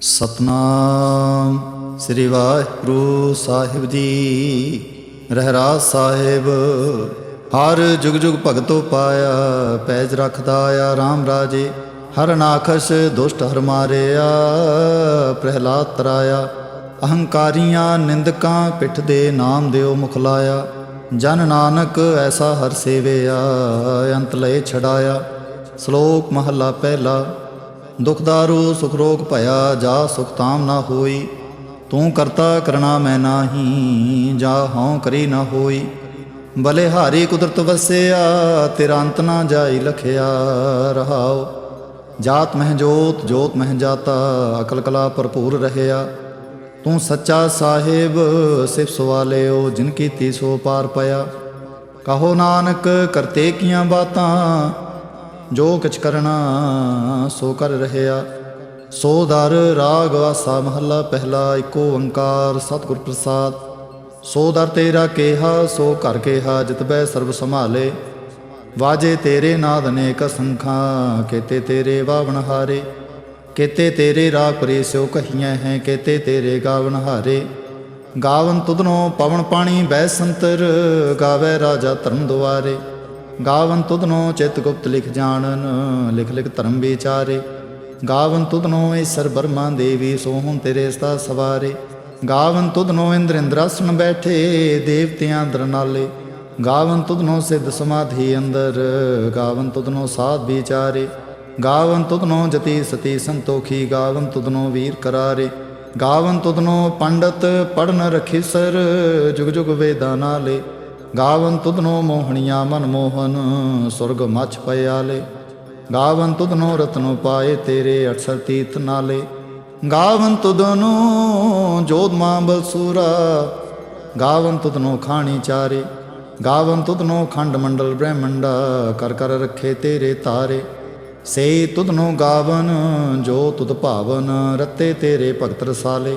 ਸਤਨਾਮ। ਸ੍ਰੀ ਵਾਹਿਗੁਰੂ ਸਾਹਿਬ ਜੀ, ਰਹਿਰਾਸ ਸਾਹਿਬ, ਹਰ ਜੁਗ ਜੁਗ ਭਗਤੋ ਪਾਇਆ, ਪੈਜ ਰੱਖਦਾ ਆ RAM ਰਾਜੇ, ਹਰ ਨਾਖਸ਼ ਦੁਸ਼ਟ ਹਰ ਮਾਰਿਆ, ਪ੍ਰਹਿਲਾਦ ਤਰਾਇਆ, ਅਹੰਕਾਰੀਆਂ ਨਿੰਦਕਾਂ ਪਿੱਠ ਦੇ ਨਾਮ ਦਿਓ ਮੁਖ ਲਾਇਆ, ਜਨ ਨਾਨਕ ਐਸਾ ਹਰ ਸੇਵਿਆ, ਅੰਤ ਲਏ ਛੜਾਇਆ ਸ਼ਲੋਕ ਮਹੱਲਾ ਪਹਿਲਾ ਦੁਖਦਾਰੂ ਸੁਖ ਰੋਗ ਭਇਆ, ਜਾ ਸੁਖ ਤਾਮ ਨਾ ਹੋਈ। ਤੂੰ ਕਰਤਾ ਕਰਣਾ ਮੈਂ ਨਾਹੀ, ਜਾ ਹਉ ਕਰੀ ਨਾ ਹੋਈ। ਭਲੇ ਹਾਰੀ ਕੁਦਰਤ ਵਸਿਆ, ਤੇਰਾ ਅੰਤ ਨਾ ਜਾਈ ਲਖਿਆ ਰਹਾਓ ਜਾਤ ਮਹਿ ਜੋਤ ਜੋਤ ਮਹਿ ਜਾਤਾ, ਅਕਲ ਕਲਾ ਭਰਪੂਰ ਰਹਿਆ। ਤੂੰ ਸੱਚਾ ਸਾਹਿਬ ਸਿਫ ਸਵਾਲਿਓ, ਜਿਨ ਕੀਤੀ ਤੀਸੋ ਪਾਰ ਪਿਆ। ਕਹੋ ਨਾਨਕ, ਕਰਤੇ ਕੀਆਂ ਬਾਤਾਂ ਜੋ ਕਿਛ ਕਰਨਾ ਸੋ ਕਰ ਰਹਿਆ। ਸੋ ਦਰ ਰਾਗ ਆਸਾ ਮਹੱਲਾ ਪਹਿਲਾ ਏਕੋ ਓੰਕਾਰ ਸਤਿਗੁਰ ਪ੍ਰਸਾਦ। ਸੋ ਦਰ ਤੇਰਾ ਕੇਹਾ, ਸੋ ਕਰ ਕੇਹਾ ਜਿਤਬੈ ਸਰਬ ਸੰਭਾਲੇ। ਵਾਜੇ ਤੇਰੇ ਨਾਦ ਅਨੇਕ ਸੰਖਾਂ, ਕੇਤੇ ਤੇਰੇ ਵਾਵਣ ਹਾਰੇ। ਕੇਤੇ ਤੇਰੇ ਰਾਗ ਪਰੇ ਸਿਓ ਕਹੀਆਂ ਹੈ, ਕੇਤੇ ਤੇਰੇ ਗਾਵਨ ਹਾਰੇ। ਗਾਵਨ ਤੁਧਨੋ ਪਵਨ ਪਾਣੀ ਬੈ ਸੰਤਰ, ਗਾਵੇ ਰਾਜਾ ਧਰਮ ਦੁਆਰੇ। ਗਾਵਨ ਤੁਧਨੋ ਚਿਤ ਗੁਪਤ ਲਿਖ ਜਾਣਨ, ਲਿਖ ਲਿਖ ਧਰਮ ਵਿਚਾਰੇ। ਗਾਵਨ ਤੁਧਨੋ ਈਸ਼ਰ ਬਰਮਾ ਦੇਵੀ, ਸੋਹਣ ਤੇਰੇ ਸਤਾ ਸਵਾਰੇ। ਗਾਵਨ ਤੁਧਨੋ ਇੰਦਰ ਇੰਦਰਾਸਨ ਬੈਠੇ, ਦੇਵਤਿਆਂ ਅੰਦਰ ਨਾਲੇ। ਗਾਵਨ ਤੁਧਨੋ ਸਿੱਧ ਸਮਾਧੀ ਅੰਦਰ, ਗਾਵਨ ਤੁਧਨੋ ਸਾਧ ਵਿਚਾਰੇ। ਗਾਵਨ ਤੁਧਨੋ ਜਤੀ ਸਤੀ ਸੰਤੋਖੀ, ਗਾਵਨ ਤੁਧਨੋ ਵੀਰ ਕਰਾਰੇ। ਗਾਵਨ ਤੁਧਨੋ ਪੰਡਤ ਪੜਨ ਰਖਿਸਰ, ਜੁਗ ਜੁਗ ਵੇਦਾਂ ਨਾਲੇ। ਗਾਵਨ ਤੁਧਨੋ ਮੋਹਣੀਆਂ ਮਨ ਮੋਹਨ, ਸੁਰਗ ਮਛ ਪਿਆਲੇ ਗਾਵਨ ਤੁਧਨੋ ਰਤਨੋ ਪਾਏ ਤੇਰੇ ਅਠਸਰ ਤੀਰਥ ਨਾਲੇ। ਗਾਵਨ ਤੁਧਨੋ ਜੋਤ ਮਾਂ ਬਲਸੂਰਾ ਗਾਵਨ ਤੁਧਨੋ ਖਾਣੀ ਚਾਰੇ। ਗਾਵਨ ਤੁਧਨੋ ਖੰਡ ਮੰਡਲ ਬ੍ਰਹਮੰਡਾ, ਕਰ ਕਰ ਰੱਖੇ ਤੇਰੇ ਤਾਰੇ। ਸੇ ਤੁਧਨੋ ਗਾਵਨ, ਜੋ ਤੁਧ ਭਾਵਨ, ਰਤੇ ਤੇਰੇ ਭਗਤ ਰਸਾਲੇ।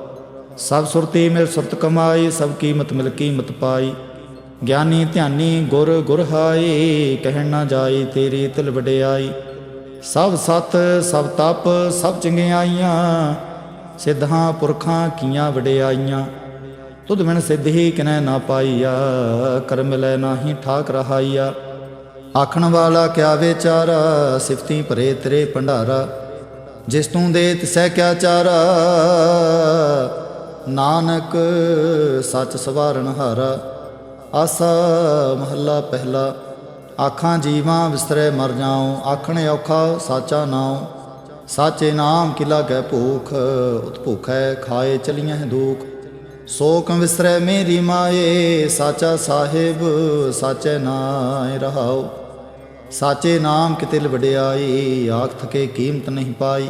ਸਭ ਸੁਰਤੀ ਮਿਲ ਸੁਰਤ ਕਮਾਈ, ਸਭ ਕੀਮਤ ਮਿਲ ਕੀਮਤ ਪਾਈ। ਗਿਆਨੀ ਧਿਆਨੀ ਗੁਰ ਗੁਰ ਹਾਈ, ਕਹਿਣ ਨਾ ਜਾਈ ਤੇਰੀ ਤਿਲ ਵਡਿਆਈ। ਸਭ ਸਤ, ਸਭ ਤਪ, ਸਭ ਚੰਗਿਆਈਆਂ ਸਿੱਧਾਂ ਪੁਰਖਾਂ ਕੀਆਂ ਵਡਿਆਈਆਂ। ਤੁਧ ਬਿਨ ਸਿੱਧੀ ਕਿਨੈ ਨਾ ਪਾਈਆ ਕਰ ਮਿਲੈ ਨਾਹੀ ਠਾਕ ਰਹਾਈਆ। ਆਖਣ ਵਾਲਾ ਕਿਆ ਵਿਚਾਰਾ, ਸਿਫਤੀ ਭਰੇ ਤੇਰੇ ਭੰਡਾਰਾ। ਜਿਸ ਤੂੰ ਦੇ ਤਿਸੈ ਕਿਆ ਚਾਰਾ ਨਾਨਕ ਸੱਚ ਸਵਾਰਨ ਹਾਰਾ, ਆਸਾ ਮਹੱਲਾ ਪਹਿਲਾ। ਆਖਾਂ ਜੀਵਾਂ ਵਿਸਰੇ ਮਰ ਜਾਉ, ਆਖਣ ਔਖਾ ਸਾਚਾ ਨਾਉ। ਸਾਚੇ ਨਾਮ ਕੀ ਲਾਗੈ ਭੂਖ, ਉਤ ਭੁਖੈ ਖਾਏ ਚਲੀਆਂ ਹੈ ਦੂਖ। ਸੋਕ ਵਿਸਰੇ ਮੇਰੀ ਮਾਏ, ਸਾਚਾ ਸਾਹਿਬ, ਸਾਚੇ ਨਾਮ ਰਹਾਉ। ਸਾਚੇ ਨਾਮ ਕਿਤਿਲ ਵਡਿਆਈ ਆਖ ਥਕੇ ਕੀਮਤ ਨਹੀਂ ਪਾਈ।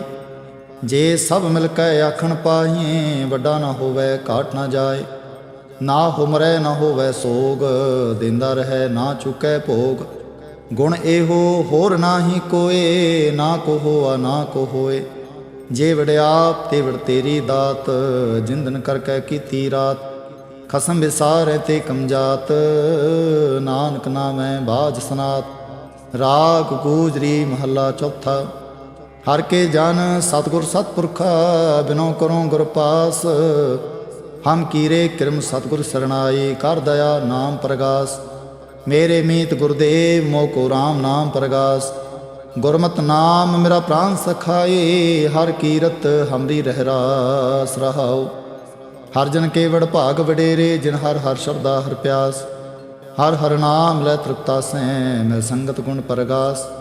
ਜੇ ਸਭ ਮਿਲ ਕੇ ਆਖਣ ਪਾਈਏ, ਵੱਡਾ ਨਾ ਹੋਵੇ ਘਾਟ ਨਾ ਜਾਏ। ਨਾ ਹੁਮਰੈ ਨਾ ਹੋਵੇ ਸੋਗ, ਦਿੰਦਾ ਰਹੇ ਨਾ ਚੁਕੈ ਭੋਗ। ਗੁਣ ਇਹੋ ਹੋਰ ਨਾਹੀ ਕੋਏ, ਨਾ ਕੋ ਹੋਆ ਨਾ ਕੋ ਹੋਏ ਜੇ ਵੜਿਆਪ ਤੇ ਵੜ ਤੇਰੀ ਦਾਤ, ਜਿੰਦਨ ਕਰਕੇ ਕੀਤੀ ਰਾਤ। ਖਸਮ ਵਿਸਾਰੈ ਤੇ ਕਮਜਾਤ, ਨਾਨਕ ਨਾਮੈ ਬਾਜ ਸਨਾਤ। ਰਾਗ ਗੂਜਰੀ ਮਹੱਲਾ ਚੌਥਾ। ਹਰ ਕੇ ਜਨ ਸਤਗੁਰ ਸਤਪੁਰਖਾ, ਬਿਨੋ ਕਰੋ ਗੁਰ ਪਾਸ। ਹਮ ਕੀਰੇ ਕਿਰਮ ਸਤਗੁਰ ਸਰਣਾਈ, ਕਰ ਦਇਆ ਨਾਮ ਪ੍ਰਗਾਸ। ਮੇਰੇ ਮੀਤ ਗੁਰਦੇਵ ਮੋ ਕੋ RAM ਨਾਮ ਪ੍ਰਗਾਸ। ਗੁਰਮਤਿ ਨਾਮ ਮੇਰਾ ਪ੍ਰਾਨ ਸਖਾਏ, ਹਰ ਕੀਰਤ ਹਮਰੀ ਰਹਿ ਰਾਸ ਰਹਾਉ। ਹਰ ਜਨ ਕੇ ਵਡ ਭਾਗ ਵਡੇਰੇ, ਜਿਨ ਹਰ ਹਰ ਸ਼ਬਦਾ ਹਰ ਪਿਆਸ। ਹਰ ਹਰ ਨਾਮ ਲੈ ਤ੍ਰਿਪਤਾ ਸੈ ਮਿਲ ਸੰਗਤ ਗੁਣ ਪ੍ਰਗਾਸ।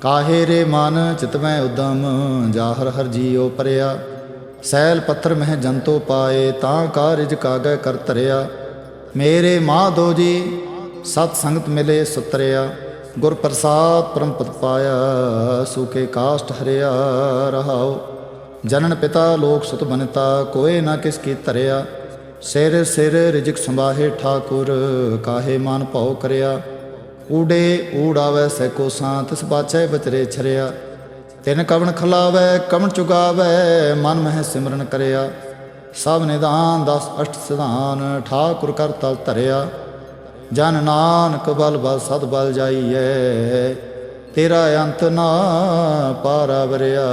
ਕਾਹੇ ਰੇ ਮਨ ਚਿਤਵੈ ਉਦਮ ਜਾਹਰ ਹਰ ਹਰ ਜੀਉ ਪਰਿਆ। ਸੈਲ ਪੱਥਰ ਮਹਿ ਜੰਤੋ ਪਾਏ, ਤਾਂ ਕਾਰਜ ਕਾਗੈ ਕਰ ਤਰਿਆ ਮੇਰੇ ਮਾਧੋ ਜੀ, ਸਤ ਸੰਗਤ ਮਿਲੇ ਸੁਤਰਿਆ। ਗੁਰ ਪ੍ਰਸਾਦ ਪਰਮ ਪਦ ਪਾਇਆ, ਸੂਕੇ ਕਾਸ਼ਟ ਹਰਿਆ ਰਹਾਉ। ਜਨਨ ਪਿਤਾ ਲੋਕ ਸੁਤ ਬਨਤਾ, ਕੋਏ ਨਾ ਕਿਸ ਕੀ ਧਰਿਆ। ਸਿਰ ਸਿਰ ਰਿਜਕ ਸੰਭਾਹੇ ਠਾਕੁਰ, ਕਾਹੇ ਮਨ ਭਉ ਕਰਿਆ। ਊੜੇ ਊੜਾਵੇ ਸੈ ਕੋ ਸਾਂ ਤਿਸ ਬਾਚੈ ਬਚਰੇ ਛਰਿਆ। ਤਿਨ ਕਵਣ ਖਲਾਵੇ, ਕਵਣ ਚੁਗਾਵੇ, ਮਨ ਮਹਿ ਸਿਮਰਨ ਕਰਿਆ। ਸਭ ਨਿਦਾਨ ਦਸ ਅਸ਼ਟ ਸਿਧਾਨ, ਠਾਕੁਰ ਕਰ ਤਲ ਧਰਿਆ। ਜਨ ਨਾਨਕ ਬਲ ਬਲ ਸਦ ਬਲ ਜਾਈਐ। ਤੇਰਾ ਅੰਤ ਨਾ ਪਾਰਾ ਵਰਿਆ।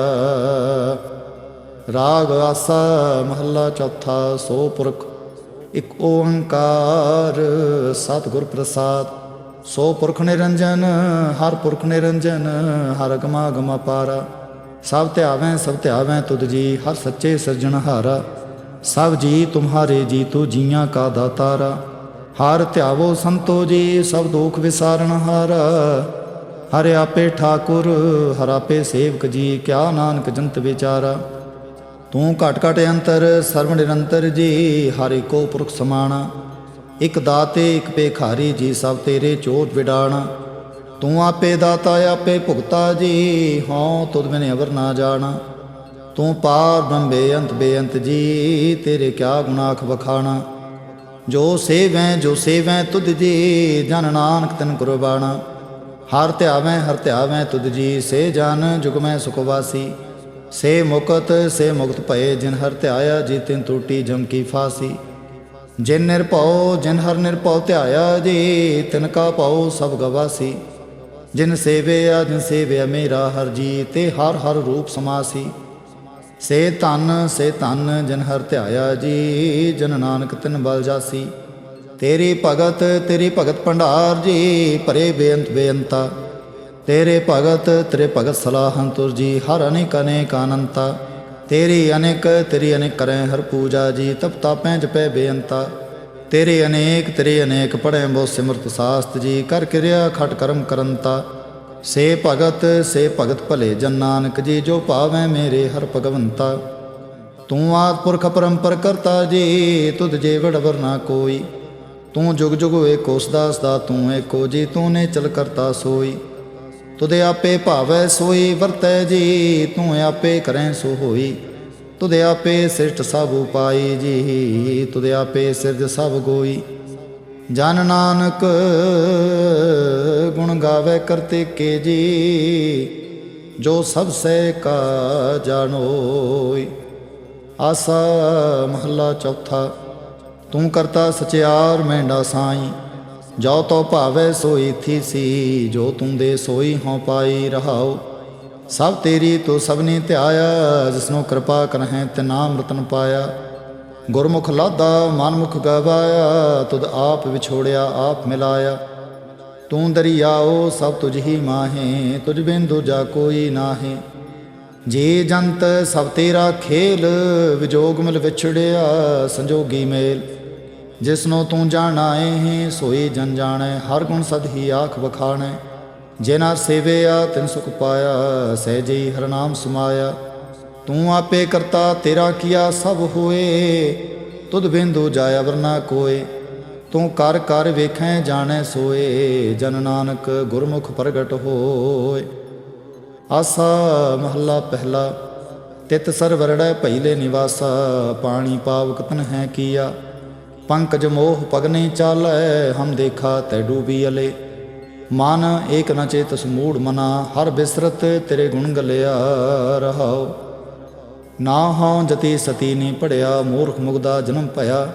ਰਾਗ ਆਸਾ ਮਹੱਲਾ ਚੌਥਾ, ਸੋ ਪੁਰਖ, ਇਕ ਓੰਕਾਰ ਸਤਿਗੁਰ ਪ੍ਰਸਾਦ। ਸੋ ਪੁਰਖ ਨਿਰੰਜਨ, ਹਰ ਪੁਰਖ ਨਿਰੰਜਨ, ਹਰ ਗਮਾ ਗਮਾ ਪਾਰਾ। ਸਭ ਧਿਆਵੇਂ ਸਭ ਧਿਆਵੇਂ ਤੁਧ ਜੀ, ਹਰ ਸੱਚੇ ਸਿਰਜਣਹਾਰਾ ਸਭ ਜੀ, ਤੁਮਹਾਰੇ ਜੀ ਤੂ ਜੀਆਂ ਕਾ ਦਾਤਾਰਾ। ਹਰ ਧਿਆਵੋ ਸੰਤੋ ਜੀ, ਸਭ ਦੁਖ ਵਿਸਾਰਣਹਾਰਾ ਹਰਿ। ਆਪੇ ਠਾਕੁਰ, ਹਰ ਆਪੇ ਸੇਵਕ ਜੀ, ਕਿਆ ਨਾਨਕ ਜੰਤ ਵਿਚਾਰਾ। ਤੂੰ ਘਟ ਘਟ ਅੰਤਰ, ਸਰਵ ਨਿਰੰਤਰ ਜੀ, ਹਰ ਇੱਕੋ ਪੁਰਖ ਸਮਾਣਾ। ਇਕ ਦਾਤੇ, ਇਕ ਭੇਖਾਰੀ ਜੀ, ਸਭ ਤੇਰੇ ਚੋਟ ਵਿਡਾਣਾ। ਤੂੰ ਆਪੇ ਦਾਤਾ, ਆਪੇ ਭੁਗਤਾ ਜੀ, ਹਉ ਤੁਧ ਬਿਨ ਅਵਰ ਨਾ ਜਾਣਾ। ਤੂੰ ਪਾਰ ਬ੍ਰਹਮ ਬੇਅੰਤ ਬੇਅੰਤ ਜੀ, ਤੇਰੇ ਕਿਆ ਗੁਨਾਖ ਵਖਾਣਾ। ਜੋ ਸੇਵੈ ਜੋ ਸੇਵੈ ਤੁਧ ਜੀ, ਜਨ ਨਾਨਕ ਤਨ ਕੁਰਬਾਣਾ। ਹਰ ਧਿਆਵੈ ਹਰ ਧਿਆਵੈ ਤੁਧ ਜੀ, ਸੇ ਜਨ ਜੁਗਮੈ ਸੁਖ ਵਾਸੀ। ਸੇ ਮੁਕਤ ਸੇ ਮੁਕਤ ਭਏ ਜਿਨ ਹਰ ਧਿਆਇਆ ਜੀ, ਤਿਨ ਟੂਟੀ ਜਮ ਕੀ ਫਾਸੀ। ਜਿਨ ਨਿਰਭਉ ਜਿਨ ਹਰ ਨਿਰਭਉ ਧਿਆਇਆ ਜੀ, ਤਿਨ ਕਾ ਭਉ ਸਭ ਗਵਾਸੀ। ਜਿਨ ਸੇਵਿਆ ਜਿਨ ਸੇਵਿਆ ਮੇਰਾ ਹਰ ਜੀ, ਤੇ ਹਰ ਹਰ ਰੂਪ ਸਮਾਸੀ। ਸੇ ਧਨ ਸੇ ਧਨ, ਜਨ ਹਰ ਧਿਆਇਆ ਜੀ, ਜਨ ਨਾਨਕ ਤਿਨ ਬਲ ਜਾਸੀ। ਤੇਰੀ ਭਗਤ ਤੇਰੀ ਭਗਤ ਭੰਡਾਰ ਜੀ, ਭਰੇ ਬੇਅੰਤ ਬੇਅੰਤਾ। ਤੇਰੇ ਭਗਤ ਤੇਰੇ ਭਗਤ ਸਲਾਹੰ ਤੁਰ ਜੀ, ਹਰ ਅਨੇਕ ਅਨੇਕ ਆਨੰਤਾ। ਤੇਰੀ ਅਨੇਕ ਤੇਰੀ ਅਨੇਕ ਕਰੈ ਹਰ ਪੂਜਾ ਜੀ, ਤਪ ਤਾਪੈ ਜਪੈ ਬੇਅੰਤਾ। ਤੇਰੇ ਅਨੇਕ ਤੇਰੇ ਅਨੇਕ ਪੜੈ ਬੋ ਸਿਮਰਤ ਸਾਸਤ ਜੀ, ਕਰ ਕਿਰਿਆ ਖਟ ਕਰਮ ਕਰੰਤਾ। ਸੇ ਭਗਤ ਸੇ ਭਗਤ ਭਲੇ ਜਨ ਨਾਨਕ ਜੀ, ਜੋ ਭਾਵੈ ਮੇਰੇ ਹਰ ਭਗਵੰਤਾ। ਤੂੰ ਆਦ ਪੁਰਖ ਪਰੰਪਰ ਕਰਤਾ ਜੀ, ਤੁਧ ਜੇ ਵਡਵਰ ਨਾ ਕੋਈ। ਤੂੰ ਜੁਗ ਜੁਗ ਏਕੋ ਸਦਾ ਸਦਾ ਤੂੰ ਏਕੋ ਜੀ, ਤੂੰ ਨੇ ਚਲ ਕਰਤਾ ਸੋਈ। ਤੁਦੇ ਆਪੇ ਭਾਵੈ ਸੋਈ, ਵਰਤੈ ਜੀ, ਤੂੰ ਆਪੇ ਕਰੈ ਸੋ ਹੋਈ। ਤੁਦੇ ਆਪੇ ਸਿਰਟ ਸਭ ਉਪਾਈ ਜੀ ਤੁਦੇ ਆਪੇ ਸਿਰਜ ਸਭ ਗੋਈ। ਜਨ ਨਾਨਕ ਗੁਣ ਗਾਵੇ ਕਰਤੇ ਕੇ ਜੀ, ਜੋ ਸਭ ਸੇ ਕਾ ਜਾਣੋਈ ਆਸਾ ਮਹੱਲਾ ਚੌਥਾ, ਤੂੰ ਕਰਤਾ ਸਚਿਆਰ ਮੈਂਡਾ ਸਾਈਂ। ਜੋ ਤੋ ਭਾਵੇ ਸੋਈ ਥੀ ਸੀ, ਜੋ ਤੂੰ ਦੇ ਸੋਈ ਹਉ ਪਾਈ ਰਹਾਉ। ਸਭ ਤੇਰੀ ਤੋ ਸਭਨੀ ਧਿਆਇਆ, ਜਿਸਨੂੰ ਕਿਰਪਾ ਕਰਹਿ ਤੇ ਨਾਮ ਪਾਇਆ। ਗੁਰਮੁਖ ਲਾਦਾ ਮਨਮੁਖ ਗਵਾਇਆ, ਤੁਧ ਆਪ ਵਿਛੋੜਿਆ, ਆਪ ਮਿਲਾਇਆ। ਤੂੰ ਦਰਿਆਓ, ਸਭ ਤੁਝ ਹੀ ਮਾਹੇ, ਤੁਝ ਬਿਨ ਦੂਜਾ ਕੋਈ ਨਾਹੀ। ਜੇ ਜੰਤ ਸਭ ਤੇਰਾ ਖੇਲ, ਵਿਜੋਗ ਮਿਲ ਵਿਛੜਿਆ, ਸੰਜੋਗੀ ਮੇਲ। ਜਿਸਨੂੰ ਤੂੰ ਜਾਣਾਏ ਹੈ ਸੋਈ ਜਨ ਜਾਣੈ, ਹਰ ਗੁਣ ਸਦ ਹੀ ਆਖ ਬਖਾਣੈ ਜਿਨਾ ਸੇਵਿਆ ਤਿਨ ਸੁਖ ਪਾਇਆ ਸਹਿਜੀ ਹਰ ਨਾਮ ਸਮਾਇਆ। ਤੂੰ ਆਪੇ ਕਰਤਾ, ਤੇਰਾ ਕੀਆ ਸਭ ਹੋਏ। ਤੁਧ ਬਿੰਦੂ ਜਾਇਆ ਵਰਨਾ ਕੋਏ। ਤੂੰ ਕਰ ਕਰ ਵੇਖੈ, ਜਾਣੈ ਸੋਏ। ਜਨ ਨਾਨਕ ਗੁਰਮੁਖ ਪ੍ਰਗਟ ਹੋਏ। ਆਸਾ ਮਹੱਲਾ ਪਹਿਲਾ, ਤਿਤ ਸਰ ਵਰੜੈ ਭਈਲੇ ਨਿਵਾਸਾ। ਪਾਣੀ ਪਾਵਕ ਤਨ ਹੈ ਕੀਆ। ਪੰਕਜ ਮੋਹ ਪਗਨੇ ਚਾਲੈ, ਹਮ ਦੇਖਾ ਤੈ ਡੂਬੀ ਅਲੇ। ਮਨ ਏਕ ਨ ਚੇਤਸ ਮੂੜ ਮਨਾ, ਹਰ ਬਿਸਰਤ ਤੇਰੇ ਗੁਣ ਗਲਿਆ ਰਹਾਉ। ਨਾ ਹਉ ਜਤੀ ਸਤੀ ਨੀ ਪੜਿਆ, ਮੂਰਖ ਮੁਗਦਾ ਜਨਮ ਭਇਆ।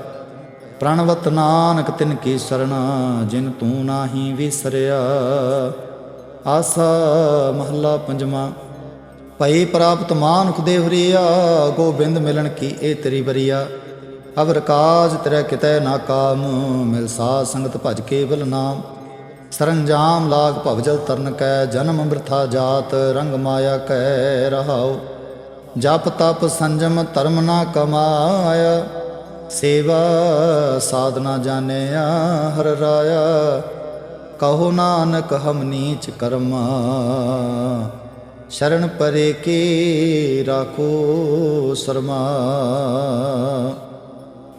ਪ੍ਰਣਵਤ ਨਾਨਕ ਤਿਨ ਕੀ ਸਰਣਾ, ਜਿਨ ਤੂੰ ਨਾਹੀ ਵਿਸਰਿਆ। ਆਸਾ ਮਹੱਲਾ ਪੰਜਵਾਂ, ਭਈ ਪ੍ਰਾਪਤ ਮਾਨੁਖ ਦੇ ਹਰੀਆ ਗੋਬਿੰਦ ਮਿਲਣ ਕੀ ਇਹ ਤੇਰੀ ਬਰੀਆ ਅਵਰ ਕਾਜ ਤੇਰੇ ਕਿਤੈ ਨਾ ਕਾਮ, ਮਿਲ ਸਾਧ ਸੰਗਤ ਭਜ ਕੇਵਲ ਨਾਮ। ਸਰੰਜਾਮ ਲਾਗ ਭਵਜਲ ਤਰਨ ਕੈ, ਜਨਮ ਅੰਮ੍ਰਿਥਾ ਜਾਤ, ਰੰਗ ਮਾਇਆ ਕੈ ਰਹਾਉ। ਜਪ ਤਪ ਸੰਜਮ ਧਰਮ ਨਾ ਕਮਾਇਆ, ਸੇਵਾ ਸਾਧਨਾ ਜਾਣਿਆ ਹਰ ਰਾਇਆ। ਕਹੋ ਨਾਨਕ ਹਮ ਨੀਚ ਕਰਮਾ, ਸ਼ਰਨ ਪਰੇ ਕੀ ਰਾਖੋ ਸਰਮਾ।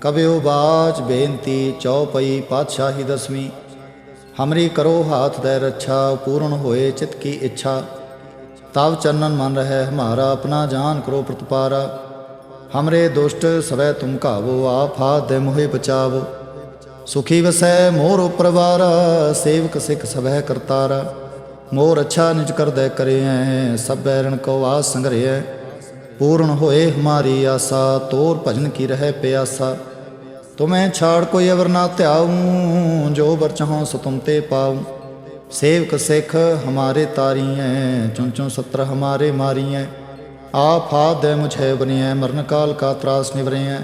ਕਬਿਓ ਬਾਚ ਬੇਨਤੀ ਚੌਪਈ ਪਾਤਸ਼ਾਹੀ ਦਸਵੀਂ। ਹਮਰੀ ਕਰੋ ਹਾਥ ਦੇ ਰੱਛਾ, ਪੂਰਨ ਹੋਏ ਚਿਤ ਕੀ ਇੱਛਾ। ਤਵ ਚੰਨਨ ਮਨ ਰਹਿ, ਹਮਾਰਾ ਆਪਣਾ ਜਾਨ ਕਰੋ ਪ੍ਰਤਪਾਰਾ। ਹਮਰੇ ਦੁਸ਼ਟ ਸਵੈ ਤੁਮ ਕਾਵੋ ਆਪ ਹਾਥ ਦੇ ਮੋਹਿ ਬਚਾਵੋ। ਸੁਖੀ ਵਸੈ ਮੋਰ ਪਰਵਾਰ, ਸੇਵਕ ਸਿਖ ਸਭੈ ਕਰਤਾਰਾ। ਮੋਰ ਅੱਛਾ ਨਿਜ ਕਰਦੈ ਕਰਿਐ, ਸਭ ਬੈਰਣ ਕੋ ਆਸ ਸੰਗਰਿਐ। ਪੂਰਨ ਹੋਏ ਹਮਾਰੀ ਆਸਾ, ਤੋਰ ਭਜਨ ਕੀ ਰਹਿ ਪਿਆਸਾ। ਤੁਮੈ ਛਾੜ ਕੋਈ ਅਵਰ ਨਾ ਧਿਆਉ, ਜੋ ਵਰ ਚਾਹੋ ਸੋ ਤੁਮ ਤੇ ਪਾਉ। ਸੇਵਕ ਸਿਖ ਹਮਾਰੇ ਤਾਰੀਐ ਚੁੰ ਚੁੰ ਸਤਰ ਹਮਾਰੇ ਮਾਰੀਐ। ਆਪ ਹਾਥ ਦੇ ਮੁਝੇ ਬਨਿਐ, ਮਰਨ ਕਾਲ ਕਾ ਤਰਾਸ ਨਿਵਰੇਐ।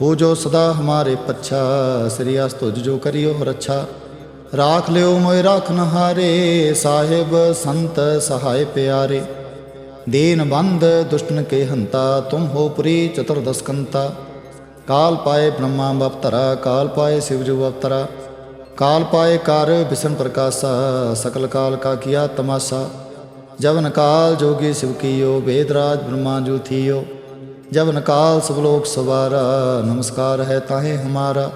ਹੋ ਜੋ ਸਦਾ ਹਮਾਰੇ ਪੱਛਾ, ਸ੍ਰੀ ਅਸ ਤੁਜ ਜੋ ਕਰਿਓ ਰੱਛਾ। ਰਾਖ ਲਿਓ ਮੋਇ ਰਾਖਨ ਹਾਰੇ ਸਾਹਿਬ ਸੰਤ ਸਹਾਇ ਪਿਆਰੇ। ਦੀਨ ਬੰਦ ਦੁਸ਼ਟਨ ਕੇ ਹੰਤਾ, ਤੁਮ ਹੋ ਪੁਰੀ ਚਤੁਰਦਸਕੰਤਾ ਕੰਤਾ ਕਾਲ ਪਾਏ ਬ੍ਰਹਮਾ ਬਪਤਰਾ ਕਾਲ ਪਾਏ ਸਿਵ ਜੋ ਬਪਤਰਾ ਕਾਲ ਪਾਏ ਕਰ ਬਿਸ਼ਨ ਪ੍ਰਕਾਸ਼ਾ ਸਕਲ ਕਾਲ ਕਾ ਕੀਆ ਤਮਾਸਾ ਜਵਨ ਕਾਲ ਜੋਗੀ ਸਿਵ ਕੀਓ ਵੇਦਰਾਜ ਬ੍ਰਹਮਾ ਜੋ ਥੀਓ ਜਵਨ ਕਾਲ ਸਭ ਲੋਕ ਸਵਾਰਾ ਨਮਸਕਾਰ ਹੈ ਤਾਹੇ ਹਮਾਰਾ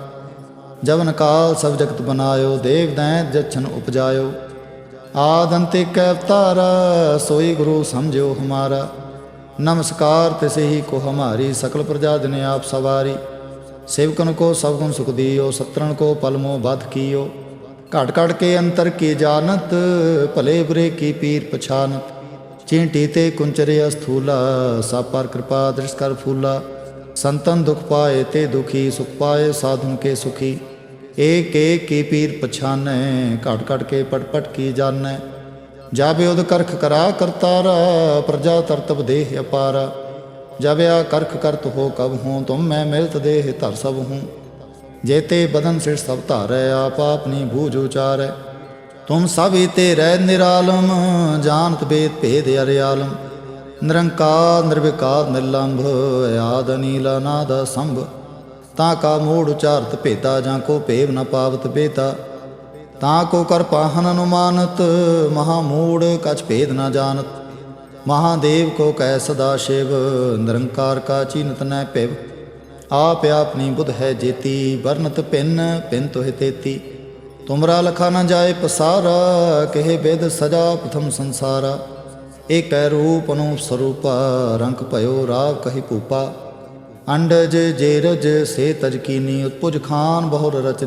ਜਵਨ ਕਾਲ ਸਭ ਜਗਤ ਬਨਾਇਓ ਦੇਵ ਦੈਂਤ ਜਛਨ ਉਪਜਾਇਓ ਆਦ ਅੰਤਿਕ ਅਵਤਾਰਾ ਸੋਈ ਗੁਰੂ ਸਮਝਿਓ ਹਮਾਰਾ ਨਮਸਕਾਰ ਤਿਸੇ ਹੀ ਕੋ ਹਮਾਰੀ, ਸਕਲ ਪ੍ਰਜਾ ਦਿਨੇ ਆਪ ਸਵਾਰੀ। ਸੇਵਕਨ ਕੋ ਸਭ ਗੁਣ ਸੁਖ ਦਿਓ ਸਤਰਨ ਕੋ ਪਲਮੋ ਬਧ ਘਟ ਘਟ ਕੇ ਅੰਤਰ ਕੀ ਜਾਣਤ, ਭਲੇ ਬੁਰੇ ਕੀ ਪੀਰ ਪਛਾਨਤ। ਚੀਂਟੀ ਤੇ ਕੁੰਚਰੇ ਅਸਥੂਲਾ, ਸਭ ਪਰ ਕਿਰਪਾ ਦ੍ਰਿਸ਼ ਕਰ ਫੂਲਾ। ਸੰਤਨ ਦੁਖ ਪਾਏ ਤੇ ਦੁਖੀ, ਸੁਖ ਪਾਏ ਸਾਧਨ ਕੇ ਸੁਖੀ। ਏਕ ਏਕ ਕੀ ਪੀਰ ਪਛਾਨੈ ਘਟ ਘਟ ਕੇ ਪਟ ਪਟ ਕੀ ਜਾਣੈ। ਜਾਬੇ ਉਦ ਕਰਖ ਕਰਾ ਕਰਤਾਰਾ, ਪ੍ਰਜਾ ਤਰਤਬ ਦੇਹ ਅਪਾਰਾ। ਜਬਿਆ ਕਰਖ ਕਰਤ ਹੋ ਕਬ ਹੂੰ, ਤੁਮ ਮੈਂ ਮਿਲਤ ਦੇਹ ਧਰ ਸਭ ਹੂੰ। ਜੇਤੇ ਬਦਨ ਸਿਰ ਸਭ ਧਾਰੈ, ਆਪ ਆਪਨੀ ਬੂਝ ਉਚਾਰੈ। ਤੁਮ ਸਭ ਤੇ ਰਹਿ ਨਿਰਾਲਮ, ਜਾਣਤ ਬੇਦ ਭੇਦ ਅਰਿਆਲਮ। ਨਿਰੰਕਾਰ, ਨਿਰਵਿਕਾਰ, ਨਿਰਲੰਭ, ਆਦ ਨੀਲ ਅਨਾਦ ਸੰਭ ਤਾ ਕਾ ਮੂੜ ਉਚਾਰਤ ਭੇਤਾ ਜਾਂ ਕੋ ਭੇਵ ਨ ਪਾਵਤ ਬੇਤਾ। ਤਾਂ ਕੋ ਕਰ ਪਾਹਨ ਅਨੁਮਾਨਤ, ਮਹਾ ਮੂੜ ਕਛ ਭੇਦ ਨਾ ਜਾਣਤ। ਮਹਾਦੇਵ ਕੋ ਕਹਿ ਸਦਾ ਸ਼ਿਵ, ਨਿਰੰਕਾਰ ਕਾ ਚੀਨਤ ਨੈ ਭਿਵ। ਆਪ ਆਪਨੀ ਬੁਧ ਹੈ ਜੇਤੀ, ਵਰਨਤ ਪਿੰਨ ਪਿੰਨ ਤੋਹਿ ਤੇਤੀ। ਤੁਮਰਾ ਲਖਾ ਨ ਜਾਏ ਪਸਾਰਾ, ਕਹੇ ਬੇਦ ਸਜਾ ਪ੍ਰਥਮ ਸੰਸਾਰਾ। ਏਕੈ ਰੂਪ ਅਨੂਪ ਸਰੂਪਾ, ਰੰਗ ਭਇਓ ਰਾਵ ਕਹੀ ਭੂਪਾ। ਅੰਡਜ, ਜੇਰਜ ਸੇ ਤਜ ਕੀਨੀ, ਉਤਪੁਜ ਖਾਨ ਬਹੁਰ ਰਚ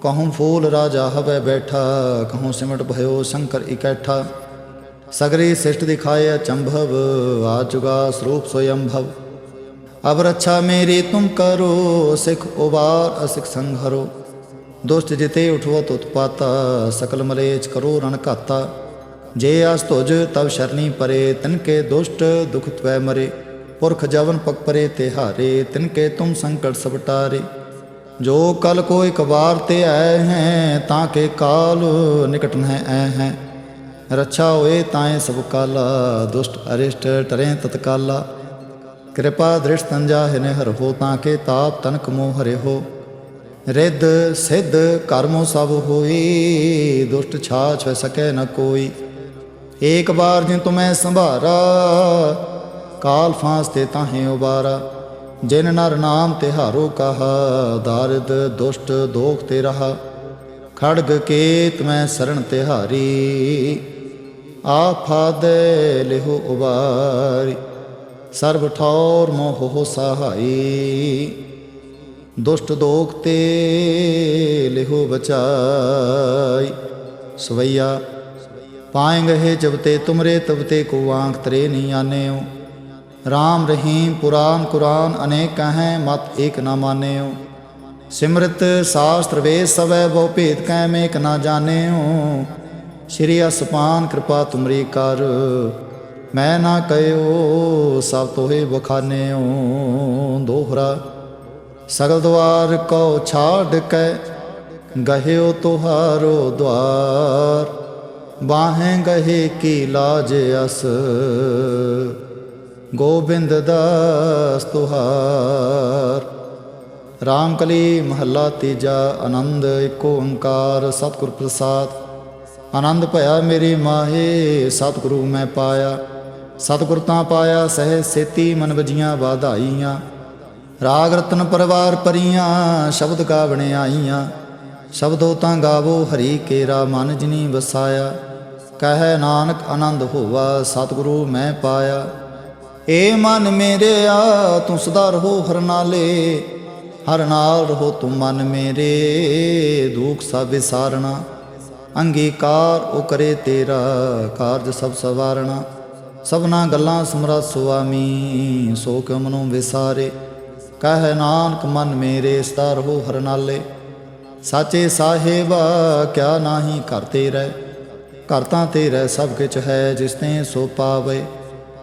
ਦੀਨੀ ਕਹੂੰ ਫੂਲ ਰਾਜਾ ਹਵੇ ਬੈਠਾ, ਕਹੂੰ ਸਿਮਟ ਭਇਓ ਸ਼ੰਕਰ ਇਕੈਠਾ। ਸਗਰੀ ਸਿਸ਼ਟ ਦਿਖਾਇਆ ਚੰਭਵ ਆ ਚੁਗਾ ਸਰੂਪ ਸੋਯੰਭਵ ਅਬ ਰੱਛਾ ਮੇਰੀ ਤੁਮ ਕਰੋ, ਸਿਖ ਉਬਾਰ ਅਸਿਖ ਸੰਘਰੋ। ਦੁਸ਼ਟ ਜਿਤੇ ਉਠਵਤ ਉਤਪਾਤਾ, ਸਕਲ ਮਲੇਚ ਕਰੋ ਰਣ ਘਾਤਾ। ਜੇ ਆਸ ਤੁਜ ਤਬ ਸ਼ਰਨੀ ਪਰੇ ਤਿਨਕੇ ਦੁਸ਼ਟ ਦੁਖ ਤਵੈ ਮਰੇ। ਪੁਰਖ ਜਵਨ ਪਕ ਪਰੇ ਤੇ ਹਾਰੇ ਤਿਨਕੇ ਤੁਮ ਸੰਕਟ ਸਬਟਾਰੇ ਜੋ ਕਲ ਕੋ ਇੱਕ ਵਾਰ ਤੇ ਆਏ ਹੈ, ਤਾਂ ਕੇ ਕਾਲ ਨਿਕਟ ਨਹਿ ਐ ਹੈ। ਰੱਛਾ ਹੋਏ ਤਾਏ ਸਭ ਕਾਲਾ, ਦੁਸ਼ਟ ਅਰਿਸ਼ਟ ਟਰੇ ਤਤਕਾਲਾ। ਕਿਰਪਾ ਦ੍ਰਿਸ਼ ਤੰਜਾ ਹਿਨੇ ਹਰ ਹੋ, ਤਾਂ ਕੇ ਤਾਪ ਤਨਕ ਮੋਹ ਹਰੇ ਹੋ। ਰਿੱਧ ਸਿੱਧ ਕਰਮੋ ਸਭ ਹੋਈ, ਦੁਸ਼ਟ ਛਾ ਵੈ ਸਕੈ ਨ ਕੋਈ। ਏਕ ਬਾਰ ਜਿਨ ਤੁਮੈ ਸੰਭਾਰਾ, ਕਾਲ ਫਾਂਸ ਤੇ ਤਾਹੇ ਉਬਾਰਾ। ਜਿਨ ਨਰ ਨਾਮ ਤਿਹਾਰੋ ਕਹਾ, ਦਾਰਿਦ ਦੁਸ਼ਟ ਦੋਖ ਤੇ ਰਹਾ। ਖੜਗ ਕੇਤ ਮੈਂ ਸਰਣ ਤਿਹਾਰੀ ਆਫਾਦੇ ਲਿਹੋ ਉਬਾਰੀ। ਸਰਬ ਠੌਰ ਮੋਹ ਹੋ ਸਹਾਈ, ਦੁਸ਼ਟ ਦੋਖ ਤੇ ਲਿਹੋ ਬਚਾਈ। ਸਵਈਆ, ਪਾਏਂਗੇ ਜਬ ਤੇ ਤੁਮਰੇ ਤਬਤੇ ਕੋ ਆਂਖ ਤਰੇ ਨਹੀਂ ਆਨੇਓ RAM ਰਹੀਮ ਪੁਰਾਨ ਕੁਰਾਨ ਅਨੇਕ ਹੈ ਮਤ ਏਕ ਨਾ ਮਾਨੇਓ। ਸਿਮਰਤ ਸਾਸਤਰ ਵੇਦ ਸਵੈ, ਬਹੁ ਭੇਦ ਕੈ, ਮੇਕ ਨਾ ਜਾਣਿਓ। ਸ਼੍ਰੀ ਅਸਪਾਨ ਕਿਰਪਾ ਤੁਮਰੀ ਕਰ, ਮੈਂ ਨਾ ਕਹਿਓ ਸਭ ਤੋਹੇ ਬਖਾਨਿਓ ਦੋਹਰਾ, ਸਗਲ ਦਵਾਰ ਕੋ ਛਾੜ ਕੈ, ਗਹਿਓ ਤੁਹਾਰੋ ਦਵਾਰ। ਬਾਹੇ ਗਹੇ ਕੀ ਲਾਜ ਅਸ ਗੋਬਿੰਦ ਦਾਸ ਤੁਹਾਰ। ਰਾਮਕਲੀ ਮਹੱਲਾ ਤੀਜਾ, ਆਨੰਦ ਏਕ ਓੰਕਾਰ, ਸਤਿਗੁਰ ਪ੍ਰਸਾਦ। ਆਨੰਦ ਭਇਆ ਮੇਰੀ ਮਾਹੇ, ਸਤਿਗੁਰੂ ਮੈਂ ਪਾਇਆ। ਸਤਿਗੁਰ ਤਾਂ ਪਾਇਆ, ਸਹਿ ਸੇਤੀ ਮਨ ਵਜੀਆਂ ਵਾਧਾਈਆਂ। ਰਾਗ ਰਤਨ ਪਰਵਾਰ ਪਰੀਆਂ, ਸ਼ਬਦ ਗਾਵਣੇ ਆਈਆਂ। ਸ਼ਬਦੋ ਤਾਂ ਗਾਵੋ ਹਰੀ ਕੇਰਾ, ਮਨ ਜਿਨੀ ਵਸਾਇਆ। ਕਹੈ ਨਾਨਕ ਆਨੰਦ ਹੋਵਾ ਸਤਿਗੁਰੂ ਮੈਂ ਪਾਇਆ। ਏ ਮਨ ਮੇਰੇ ਆ, ਤੂੰ ਸਦਾ ਰਹੋ ਹਰ ਨਾਲੇ। ਹਰ ਨਾਲ ਰਹੋ ਤੂੰ ਮਨ ਮੇਰੇ। ਦੁਖ ਸਭ ਵਿਸਾਰਣਾ, ਅੰਗੀਕਾਰ ਉਹ ਕਰੇ ਤੇਰਾ, ਕਾਰਜ ਸਭ ਸਵਾਰਣਾ। ਸਭਨਾ ਗੱਲਾਂ ਸਮਰਤ ਸੁਆਮੀ, ਸੋ ਕਿਉ ਮਨੋਂ ਵਿਸਾਰੇ। ਕਹਿ ਨਾਨਕ ਮਨ ਮੇਰੇ, ਸਦਾ ਰਹੋ ਹਰ ਨਾਲੇ। ਸਾਚੇ ਸਾਹਿਬਾ, ਕਿਆ ਨਾਹੀ ਘਰ ਰਹਿ। ਕਰਤਾ ਤਾਂ ਤੇਰੇ ਸਭ ਕਿਛ ਹੈ, ਜਿਸ ਨੇ ਸੋ ਪਾਵੇ।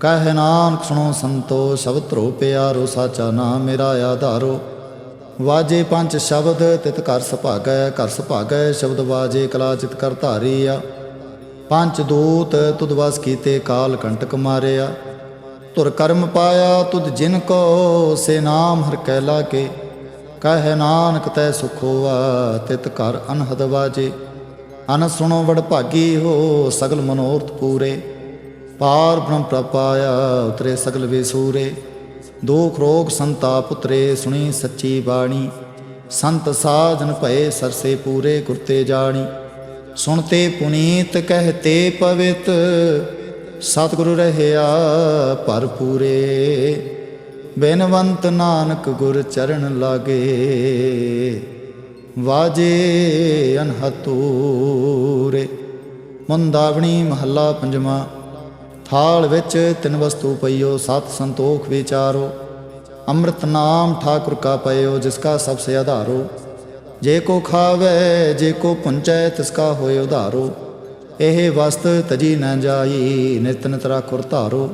ਕਹਿ ਨਾਨਕ ਸੁਣੋ ਸੰਤੋ, ਸ਼ਬਦ ਧਰੋ ਪਿਆਰੋ ਸਾਚਾ ਨਾਮ ਮੇਰਾ ਆਧਾਰੋ। ਵਾਜੇ ਪੰਜ ਸ਼ਬਦ, ਤਿਤ ਕਰ ਸੁਭਾਗੈ ਕਰ ਸੁਭਾਗੈ, ਸ਼ਬਦ ਵਾਜੇ ਕਲਾ ਚਿਤ ਕਰ ਆ ਪੰਜ ਦੂਤ, ਤੁਧ ਵਸ ਕੀਤੇ ਕਾਲ ਕੰਟਕ ਮਾਰਿਆ। ਤੁਰ ਕਰਮ ਪਾਇਆ ਤੁਧ ਜਿਨ ਕੋ, ਸੇ ਨਾਮ ਹਰ ਕੈ ਲਾਗੇ। ਕਹਿ ਨਾਨਕ ਤੈ ਸੁਖ ਹੋਆ, ਤਿਤ ਕਰ ਅਨਹਦ ਵਾਜੇ। ਅਨ ਸੁਣੋ ਵਡ ਭਾਗੀ ਹੋ, ਸਗਲ ਮਨੋਰਥ ਪੂਰੇ। ਪਾਰ ਬ੍ਰਹਮ ਪ੍ਰਪਾਇਆ ਉਤਰੇ ਸਗਲ ਵਿਸੂਰੇ ਦੁਖ ਰੋਗ ਸੰਤਾਪ ਉਤਰੇ ਸੁਣੀ ਸੱਚੀ ਬਾਣੀ, ਸੰਤ ਸਾਜਨ ਭਏ ਸਰਸੇ ਪੂਰੇ ਗੁਰਤੇ ਜਾਣੀ। ਸੁਣਤੇ ਪੁਨੀਤ ਕਹਤੇ ਪਵਿੱਤ, ਸਤਿਗੁਰੂ ਰਹਿਆ ਭਰਪੂਰੇ। ਬੇਨਵੰਤ ਨਾਨਕ ਗੁਰ ਚਰਨ ਲਾਗੇ, ਵਾਜੇ ਅਨਹਤੂਰੇ। ਮੁੰਦਾਵਣੀ ਮਹੱਲਾ ਪੰਜਵਾਂ ਥਾਲ ਵਿੱਚ ਤਿੰਨ ਵਸਤੂ ਪਈਓ, ਸਤ ਸੰਤੋਖ ਵਿਚਾਰੋ। ਅੰਮ੍ਰਿਤ ਨਾਮ ਠਾਕੁਰ ਕਾ ਪਇਓ, ਜਿਸ ਕਾ ਸਭ ਸੇ ਆਧਾਰੋ। ਜੇ ਕੋ ਖਾਵੇ, ਜੇ ਕੋ ਪੁੰਚੈ, ਤਿਸ ਕਾ ਹੋਏ ਉਧਾਰੋ। ਇਹ ਵਸਤ ਤਜੀ ਨਾ ਜਾਈ, ਨਿਤ ਨਿਤ ਰਾਖੁਰ ਧਾਰੋ।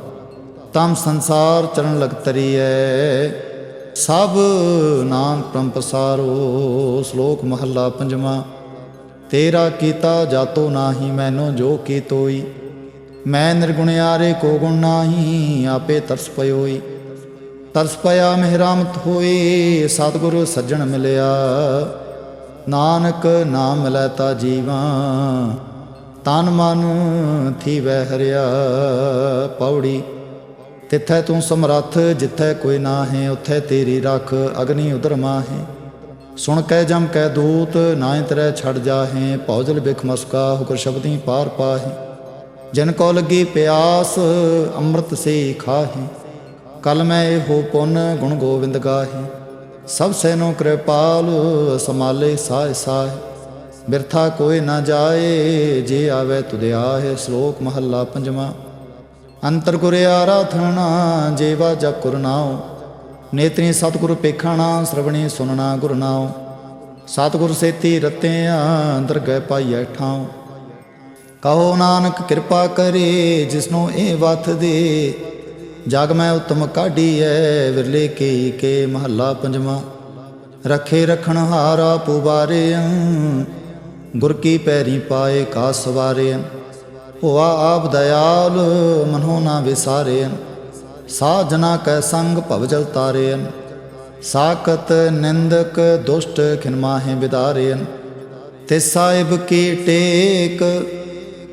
ਤਮ ਸੰਸਾਰ ਚਰਨ ਲਗ ਤਰੀਐ, ਸਭ ਨਾਮ ਪ੍ਰਮ ਪਸਾਰੋ ਸ਼ਲੋਕ ਮਹੱਲਾ ਪੰਜਵਾਂ, ਤੇਰਾ ਕੀਤਾ ਜਾਤੋ ਨਾਹੀ, ਮੈਨੋ ਜੋ ਕੀ ਤੋਈ ਮੈਂ ਨਿਰਗੁਣਿਆਰੇ ਕੋ ਗੁਣ ਨਾਹੀ, ਆਪੇ ਤਰਸ ਪਇਓਈ। ਤਰਸ ਪਿਆ ਮਿਹਰਾਮਤ ਹੋਏ ਸਤਿਗੁਰ ਸੱਜਣ ਮਿਲਿਆ। ਨਾਨਕ ਨਾਮ ਲੈ ਤਾ ਜੀਵਾ, ਤਨ ਮਨ ਥੀ ਵਹਿ ਹਰਿਆ। ਪੌੜੀ, ਤਿੱਥੈ ਤੂੰ ਸਮਰੱਥ, ਜਿੱਥੈ ਕੋਈ ਨਾ ਹੈ ਉਥੈ ਤੇਰੀ ਰੱਖ ਅਗਨੀ ਉਦਰ ਮਾਹੇ। ਸੁਣ ਕੈ ਜਮ ਕੈ ਦੂਤ ਨਾਇ ਤਰੈ ਛੜ ਜਾਹੇ, ਭੌਜਲ ਬਿਖ ਮਸਕਾ, ਹੁਕਰ ਸ਼ਬਦੀ ਪਾਰ ਪਾਹੇ। ਜਨ ਕੋ ਲੱਗੀ ਪਿਆਸ, ਅੰਮ੍ਰਿਤ ਸੇ ਖਾਹੀ। ਕਲ ਮੈਂ ਇਹੋ ਪੁੰਨ ਗੁਣ ਗੋਬਿੰਦ ਗਾਹੀ। ਸਭ ਸੈਨੋ ਕਿਰਪਾਲ ਸਮਾਲੇ ਸਾਇ ਸਾਇ ਬਿਰਥਾ ਕੋਈ ਨਾ ਜਾਏ, ਜੇ ਆਵੇ ਤੁਧ ਆਏ ਸ਼ਲੋਕ ਮਹੱਲਾ ਪੰਜਵਾਂ। ਅੰਤਰ ਗੁਰ ਆਰਾਧਨਾ, ਜੇਵਾ ਜਪ ਗੁਰ ਨੇਤਰੀ ਸਤਿਗੁਰ ਪੇਖਣਾ, ਸ਼ਰਵਣੀ ਸੁਨਣਾ ਗੁਰਨਾਉ ਸਤਿਗੁਰ ਸੇਤੀ ਰਤਿਆਂ, ਅੰਦਰ ਗਏ ਪਾਈਐ ਠਾਉ। ਕਹੋ ਨਾਨਕ ਕਿਰਪਾ ਕਰੇ ਜਿਸਨੂੰ ਇਹ ਵਥ ਦੇ। ਜਗ ਮੈਂ ਉਤਮ ਕਾਢੀਐ, ਵਿਰਲੇ ਕੀ ਕੇ ਮਹੱਲਾ ਪੰਜਵਾਂ। ਰਖੇ ਰਖਣ ਹਾਰਾ ਪੁਬਾਰੇ ਗੁਰ ਕੀ ਪੈਰੀ ਪਾਏ ਕਾ ਸਵਾਰੇ ਹੋਆ ਆਪ ਦਇਆਲ, ਮਨੋ ਨਾ ਵਿਸਾਰੇ ਸਾਜਨਾ ਕੈ ਸੰਗ ਭਵਜਲ ਤਾਰੇ ਸਾਕਤ ਨਿੰਦਕ ਦੁਸ਼ਟ ਖਿਨਮਾਹੇ ਵਿਦਾਰੇ ਤਿਸ ਸਾਹਿਬ ਕੀ ਟੇਕ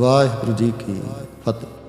ਵਾਹਿਗੁਰੂ ਜੀ ਕੀ ਫਤਿਹ।